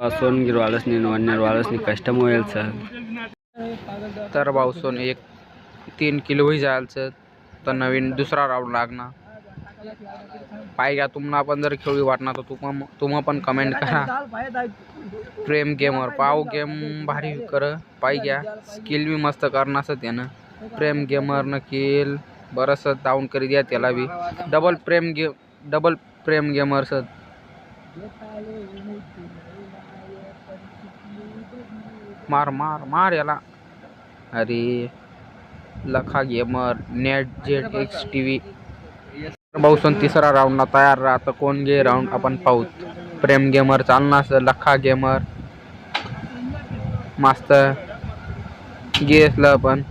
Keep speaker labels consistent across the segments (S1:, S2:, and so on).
S1: सोन वाळसनी वन्यर वाळसनी होईल सर.
S2: तर भाऊसून एक तीन किलोही जायचं तर नवीन दुसरा राऊंड लागणार. पाहिजे घ्या तुम्हाला पण जर खेळू वाटणार तर तुम तुम्हा पण कमेंट करा. प्रेम गेमवर पाव गेम भारी कर. पाहिजे घ्या. स्किल बी मस्त करणार असं त्यानं. प्रेम गेमरनं किल बरंचसं डाऊन करी द्या त्याला बी. डबल प्रेम गे डबल प्रेम गेमर सर. मार मार मार याला. अरे लखा गेमर नेट जेट एक्स टी व्ही. भाऊसन तिसरा राऊंडला तयार राहतं कोण गे राऊंड आपण पाहूत प्रेम गेमर चालणार असं लखा गेमर. मस्त. गेसला पण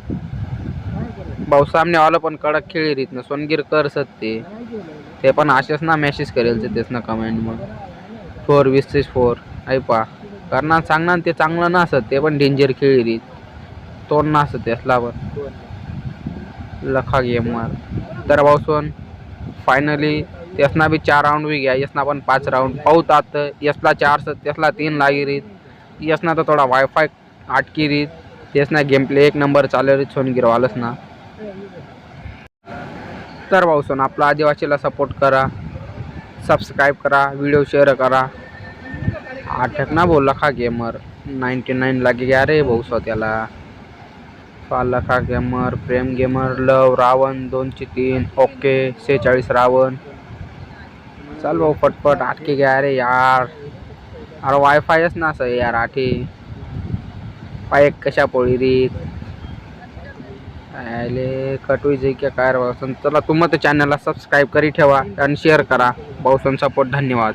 S2: भाऊ सामने आलं पण कडक खेळी रीत ना सोनगीर कर सत्ते. ते ते पण असेच ना मेसेज करेल तेच ना कमेंट मग. फोर वीस तीस फोर ऐपा करणार सांगणार ते चांगलं नसत ते पण डेंजर खेळी रीत तोड नसत त्यासला पण. लखा गेमवर तर भाऊसून फायनली त्यासना बी चार राऊंड बी घ्या. यसना पण पाच राऊंड पाहूत आता यसला चार सत त्यासला तीन लागी रीत. यसना तर थोडा वायफाय आटकी रीत. तेच गेम प्ले एक नंबर चालू रीत सोनगिरवालच ना तर भाऊसून आपला आदिवासीला सपोर्ट करा. सबस्क्राईब करा. व्हिडिओ शेअर करा. आठक ना बोल लखा गेमर नाईन्टी नाईन लागे घ्या रे भाऊ स्वतःला. Lakha gamer Prem gamer love Ravan दोनशे तीन. ओके सेहेचाळीस रावण. चल भाऊ पटपट आटके गया रे यार. अरे वायफायच ना असं यार आठे. पाय कशा पोळी रीत आले कटवी जे की काय रावसन चला तुम्ही तर चॅनलला सबस्क्राईब करी ठेवा आणि शेअर करा. भाऊसन सपोर्ट धन्यवाद.